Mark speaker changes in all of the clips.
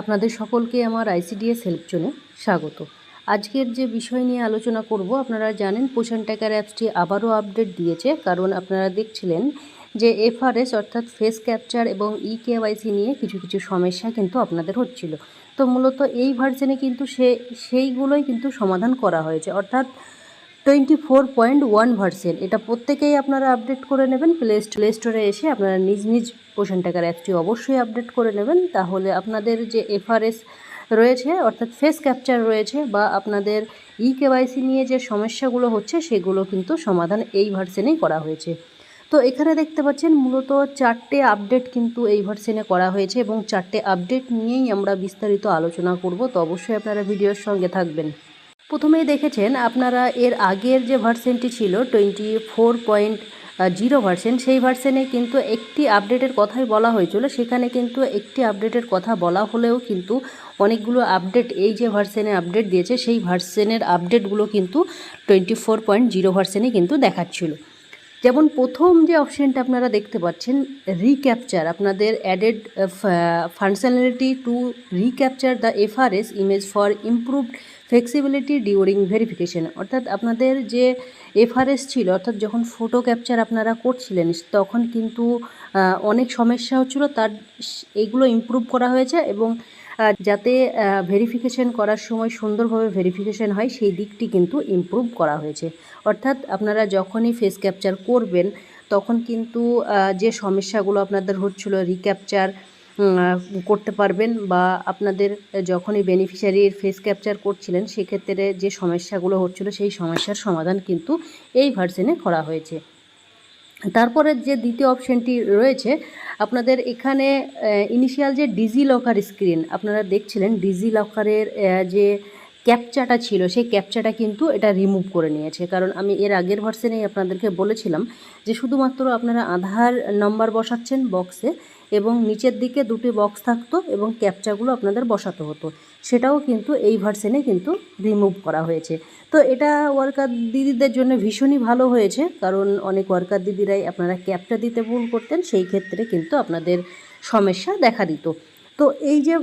Speaker 1: আপনাদের সকলকে আমার আইসিডিএস হেল্প জোনে স্বাগত। আজকের যে বিষয় নিয়ে আলোচনা করব, আপনারা জানেন পোষণ ট্যাকার অ্যাপসটি আবারও আপডেট দিয়েছে, কারণ আপনারা দেখছিলেন যে এফআরএস অর্থাৎ ফেস ক্যাপচার এবং ই কেওয়াইসি নিয়ে কিছু কিছু সমস্যা কিন্তু আপনাদের হচ্ছিল। তো মূলত এই ভার্সনে কিন্তু সে, সেইগুলোই কিন্তু সমাধান করা হয়েছে। অর্থাৎ twenty four point one version এটা প্রত্যেকেই আপনারা আপডেট করে নেবেন। প্লে প্লে স্টোরে এসে আপনারা নিজ নিজ পোষণ টাকার অ্যাপটি অবশ্যই আপডেট করে নেবেন। তাহলে আপনাদের যে এফআরএস রয়েছে, অর্থাৎ ফেস ক্যাপচার রয়েছে বা আপনাদের ই কেওয়াইসি নিয়ে যে সমস্যাগুলো হচ্ছে, সেগুলো কিন্তু সমাধান এই ভার্সেনেই করা হয়েছে। তো এখানে দেখতে পাচ্ছেন, মূলত চারটে আপডেট কিন্তু এই ভার্সেনে করা হয়েছে এবং চারটে আপডেট নিয়েই আমরা বিস্তারিত আলোচনা করব। তো অবশ্যই আপনারা ভিডিওর সঙ্গে থাকবেন। প্রথমেই দেখেছেন আপনারা এর আগের যে ভার্সেনটি ছিল twenty four point zero version সেই ভার্সেনে কিন্তু একটি আপডেটের কথাই বলা হয়েছিল। সেখানে কিন্তু একটি আপডেটের কথা বলা হলেও কিন্তু অনেকগুলো আপডেট এই যে ভার্সেনে আপডেট দিয়েছে, সেই ভার্সেনের আপডেটগুলো কিন্তু টোয়েন্টি ফোর পয়েন্ট জিরো ভার্সেনে কিন্তু দেখাচ্ছিল। যেমন প্রথম যে অপশানটা আপনারা দেখতে পাচ্ছেন রিক্যাপচার আপনাদের added functionality to recapture the FRS image for improved flexibility during verification অর্থাৎ আপনাদের যে এফআরএস ছিল, অর্থাৎ যখন ফটো ক্যাপচার আপনারা করছিলেন, তখন কিন্তু অনেক সমস্যা হচ্ছিল। তার এইগুলো ইমপ্রুভ করা হয়েছে এবং যাতে ভেরিফিকেশন করার সময় সুন্দরভাবে ভেরিফিকেশন হয়, সেই দিকটি কিন্তু ইমপ্রুভ করা হয়েছে। অর্থাৎ আপনারা যখনই ফেস ক্যাপচার করবেন, তখন কিন্তু যে সমস্যাগুলো আপনাদের হচ্ছিল রিক্যাপচার করতে পারবেন বা আপনাদের যখনই বেনিফিশিয়ারির ফেস ক্যাপচার করছিলেন, সেক্ষেত্রে যে সমস্যাগুলো হচ্ছিল, সেই সমস্যার সমাধান কিন্তু এই ভার্সনে করা হয়েছে। তারপরে যে দ্বিতীয় অপশানটি রয়েছে, আপনাদের এখানে ইনিশিয়াল যে ডিজি লকার স্ক্রিন আপনারা দেখছিলেন ডিজি লকারের যে ক্যাপচাটা ছিল, সেই ক্যাপচাটা কিন্তু এটা রিমুভ করে নিয়েছে। কারণ আমি এর আগের ভার্সেনেই আপনাদেরকে বলেছিলাম যে শুধুমাত্র আপনারা আধার নম্বর বসাচ্ছেন বক্সে এবং নিচের দিকে দুটি বক্স থাকতো এবং ক্যাপচাগুলো আপনাদের বসাতে হতো। সেটাও কিন্তু এই ভার্সেনে কিন্তু রিমুভ করা হয়েছে। তো এটা ওয়ার্কার দিদিদের জন্য ভীষণই ভালো হয়েছে, কারণ অনেক ওয়ার্কার দিদিরাই আপনারা ক্যাপচা দিতে ভুল করতেন, সেই ক্ষেত্রে কিন্তু আপনাদের সমস্যা দেখা দিত। তো এই যে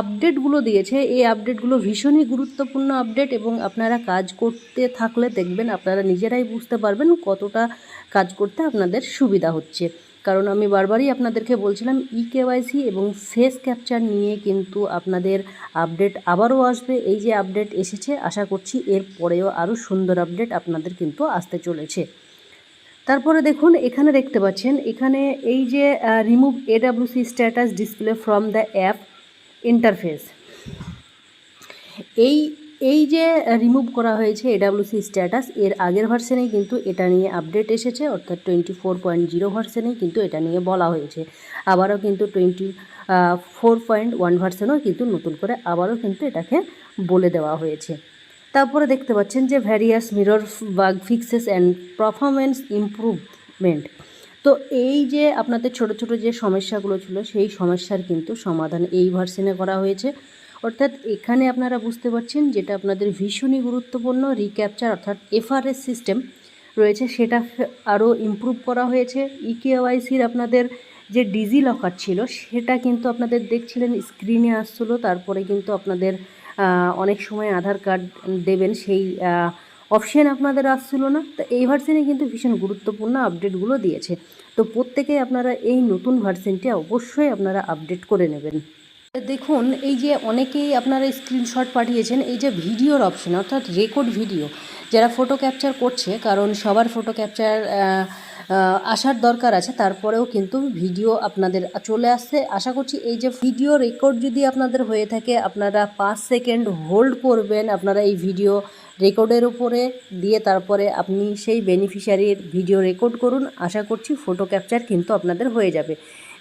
Speaker 1: আপডেটগুলো দিয়েছে, এই আপডেটগুলো ভীষণই গুরুত্বপূর্ণ আপডেট এবং আপনারা কাজ করতে থাকলে দেখবেন আপনারা নিজেরাই বুঝতে পারবেন কতটা কাজ করতে আপনাদের সুবিধা হচ্ছে। কারণ আমি বারবারই আপনাদেরকে বলছিলাম ই কেওয়াইসি এবং ফেস ক্যাপচার নিয়ে কিন্তু আপনাদের আপডেট আবারও আসবে। এই যে আপডেট এসেছে, আশা করছি এর পরেও আরও সুন্দর আপডেট আপনাদের কিন্তু আসতে চলেছে। তারপরে দেখুন, এখানে দেখতে পাচ্ছেন, এখানে এই যে remove AWC status display from the app interface এই এই যে রিমুভ করা হয়েছে এডাব্লিউসি স্ট্যাটাস এর আগের ভার্সেনেই কিন্তু এটা নিয়ে আপডেট এসেছে, অর্থাৎ টোয়েন্টি ফোর পয়েন্ট জিরো ভার্সেনেই কিন্তু এটা নিয়ে বলা হয়েছে। আবারও কিন্তু টোয়েন্টি ফোর পয়েন্ট ওয়ান ভার্সেনেও কিন্তু নতুন করে আবারও কিন্তু এটাকে বলে দেওয়া হয়েছে। তারপরে দেখতে পাচ্ছেন যে various mirror bug fixes and performance improvement তো এই যে আপনাদের ছোট ছোট যে সমস্যাগুলো ছিল, সেই সমস্যার কিন্তু সমাধান এই ভার্সেনে করা হয়েছে। অর্থাৎ এখানে আপনারা বুঝতে পারছেন যেটা আপনাদের ভীষণই গুরুত্বপূর্ণ রিক্যাপচার অর্থাৎ এফআরএস সিস্টেম রয়েছে, সেটা আরও ইমপ্রুভ করা হয়েছে। ইকেওয়াইসির আপনাদের যে ডিজি লকার ছিল, সেটা কিন্তু আপনাদের দেখছিলেন স্ক্রিনে আসছিল, তারপরে কিন্তু আপনাদের অনেক সময় আধার কার্ড দেবেন, সেই অপশান আপনাদের আসছিল না। তো এই ভার্সেনে কিন্তু ভীষণ গুরুত্বপূর্ণ আপডেটগুলো দিয়েছে। তো প্রত্যেকে আপনারা এই নতুন ভার্সেনটি অবশ্যই আপনারা আপডেট করে নেবেন। দেখুন, এই যে অনেকেই আপনারা স্ক্রিনশট পাঠিয়েছেন, এই যে ভিডিওর অপশন অর্থাৎ রেকর্ড ভিডিও যারা ফটো ক্যাপচার করছে, কারণ সবার ফটো ক্যাপচার আসার দরকার আছে, তারপরেও কিন্তু ভিডিও আপনাদের চলে আসছে। আশা করছি এই যে ভিডিও রেকর্ড যদি আপনাদের হয়ে থাকে, আপনারা পাঁচ সেকেন্ড হোল্ড করবেন আপনারা এই ভিডিও রেকর্ডের উপরে, দিয়ে তারপরে আপনি সেই বেনিফিশিয়ারির ভিডিও রেকর্ড করুন। আশা করছি ফটো ক্যাপচার কিন্তু আপনাদের হয়ে যাবে।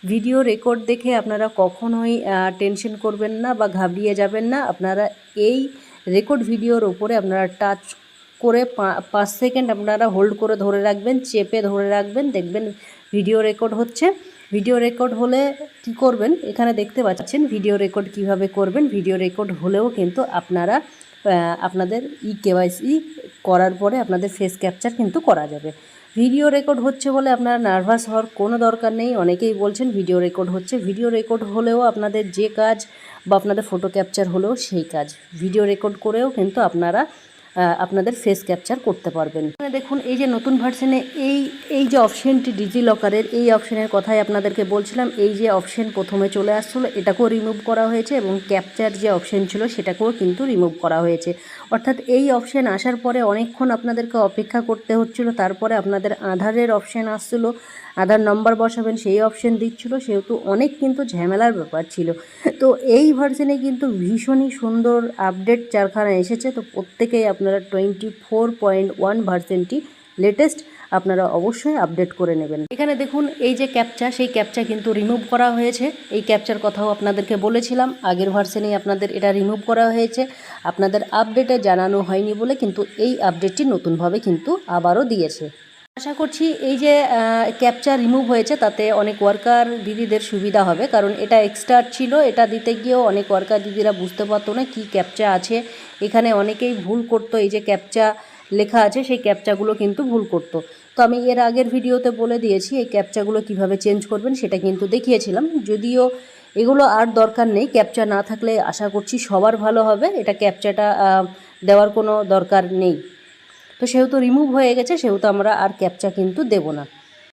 Speaker 1: ভিডিও রেকর্ড দেখে আপনারা কখনোই টেনশন করবেন না বা ঘাবড়িয়ে যাবেন না। আপনারা এই রেকর্ড ভিডিওর ওপরে আপনারা টাচ করে পাঁচ সেকেন্ড আপনারা হোল্ড করে ধরে রাখবেন, চেপে ধরে রাখবেন, দেখবেন ভিডিও রেকর্ড হচ্ছে। ভিডিও রেকর্ড হলে কি করবেন? এখানে দেখতে পাচ্ছেন ভিডিও রেকর্ড কীভাবে করবেন। ভিডিও রেকর্ড হলেও কিন্তু আপনারা আপনাদের ই কেওয়াইসি করার পরে আপনাদের ফেস ক্যাপচার কিন্তু করা যাবে। ভিডিও রেকর্ড হচ্ছে বলে আপনারা নার্ভাস হওয়ার কোনো দরকার নেই। অনেকেই বলছেন ভিডিও রেকর্ড হচ্ছে। ভিডিও রেকর্ড হলেও আপনাদের যে কাজ বা আপনাদের ফটো ক্যাপচার হলেও সেই কাজ। ভিডিও রেকর্ড করেও কিন্তু আপনারা আপনাদের ফেস ক্যাপচার করতে পারবেন। এখানে দেখুন, এই যে নতুন ভার্সনে এই এই যে অপশানটি ডিজি লকারের এই অপশানের কথাই আপনাদেরকে বলছিলাম, এই যে অপশান প্রথমে চলে আসছিল, এটাকেও রিমুভ করা হয়েছে এবং ক্যাপচার যে অপশান ছিল, সেটাকেও কিন্তু রিমুভ করা হয়েছে। অর্থাৎ এই অপশান আসার পরে অনেকক্ষণ আপনাদেরকে অপেক্ষা করতে হচ্ছিল, তারপরে আপনাদের আধারের অপশান আসছিল, আধার নম্বর বসাবেন, সেই অপশন দিচ্ছিল, সেহেতু অনেক কিন্তু ঝামেলার ব্যাপার ছিল। তো এই ভার্সনে কিন্তু ভীষণই সুন্দর আপডেট চারখানা এসেছে, তো প্রত্যেকেই আপনারা টোয়েন্টি ফোর পয়েন্ট ওয়ান ভার্সেনটি লেটেস্ট আপনারা অবশ্যই আপডেট করে নেবেন। এখানে দেখুন, এই যে ক্যাপচা সেই ক্যাপচা কিন্তু রিমুভ করা হয়েছে। এই ক্যাপচার কথাও আপনাদেরকে বলেছিলাম, আগের ভার্সনেই আপনাদের এটা রিমুভ করা হয়েছে। আপনাদের আপডেটে জানানো হয়নি বলে কিন্তু এই আপডেটটি নতুনভাবে কিন্তু আবারও দিয়েছে। আশা করছি এই যে ক্যাপচা রিমুভ হয়েছে, তাতে অনেক ওয়ার্কার দিদিদের সুবিধা হবে। কারণ এটা এক্সট্রা ছিল, এটা দিতে গিয়েও অনেক ওয়ার্কার দিদিরা বুঝতে পারতো না কি ক্যাপচা আছে। এখানে অনেকেই ভুল করতো এই যে ক্যাপচা লেখা আছে, সেই ক্যাপচাগুলো কিন্তু ভুল করতো। তো আমি এর আগের ভিডিওতে বলে দিয়েছি, এই ক্যাপচাগুলো কীভাবে চেঞ্জ করবেন সেটা কিন্তু দেখিয়েছিলাম। যদিও এগুলো আর দরকার নেই, ক্যাপচা না থাকলে আশা করছি সবার ভালো হবে, এটা ক্যাপচাটা দেওয়ার কোনো দরকার নেই। তো সেহেতু রিমুভ হয়ে গেছে, সেহেতু আমরা আর ক্যাপচা কিন্তু দেব না।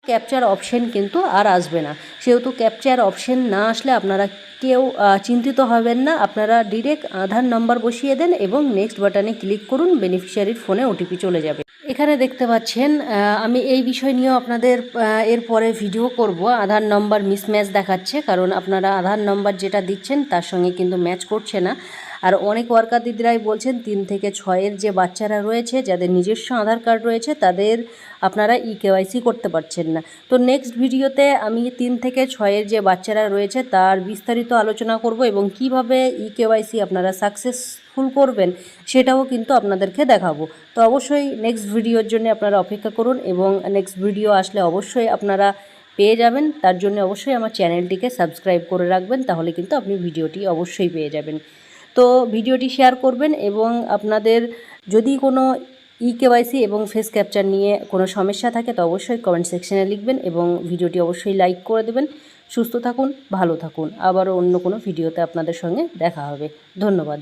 Speaker 1: ক্যাপচার অপশন কিন্তু আর আসবে না। সেহেতু ক্যাপচার অপশন না আসলে আপনারা কেউ চিন্তিত হবেন না। আপনারা ডিরেক্ট আধার নাম্বার বসিয়ে দেন এবং নেক্সট বাটনে ক্লিক করুন বেনিফিশিয়ারির ফোনে ওটিপি চলে যাবে। এখানে দেখতে পাচ্ছেন আমি এই বিষয় নিয়েও আপনাদের এরপরে ভিডিও করব। আধার নম্বর মিসম্যাচ দেখাচ্ছে, কারণ আপনারা আধার নম্বর যেটা দিচ্ছেন তার সঙ্গে কিন্তু ম্যাচ করছে না। আর অনেক ওয়ার্কার দিদিরাই বলছেন, তিন থেকে ছয়ের যে বাচ্চারা রয়েছে, যাদের নিজস্ব আধার কার্ড রয়েছে, তাদের আপনারা ই কেওয়াইসি করতে পারছেন না। তো নেক্সট ভিডিওতে আমি তিন থেকে ছয়ের যে বাচ্চারা রয়েছে, তার বিস্তারিত আলোচনা করব এবং কীভাবে ই কেওয়াইসি আপনারা সাকসেসফুল করবেন, সেটাও কিন্তু আপনাদেরকে দেখাবো। তো অবশ্যই নেক্সট ভিডিওর জন্য আপনারা অপেক্ষা করুন এবং নেক্সট ভিডিও আসলে অবশ্যই আপনারা পেয়ে যাবেন। তার জন্য অবশ্যই আমার চ্যানেলটিকে সাবস্ক্রাইব করে রাখবেন, তাহলে কিন্তু আপনি ভিডিওটি অবশ্যই পেয়ে যাবেন। তো ভিডিওটি শেয়ার করবেন এবং আপনাদের যদি কোনো ই কেওয়াইসি এবং ফেস ক্যাপচার নিয়ে কোনো সমস্যা থাকে, তো অবশ্যই কমেন্ট সেকশানে লিখবেন এবং ভিডিওটি অবশ্যই লাইক করে দেবেন। সুস্থ থাকুন, ভালো থাকুন। আবারও অন্য কোনো ভিডিওতে আপনাদের সঙ্গে দেখা হবে। ধন্যবাদ।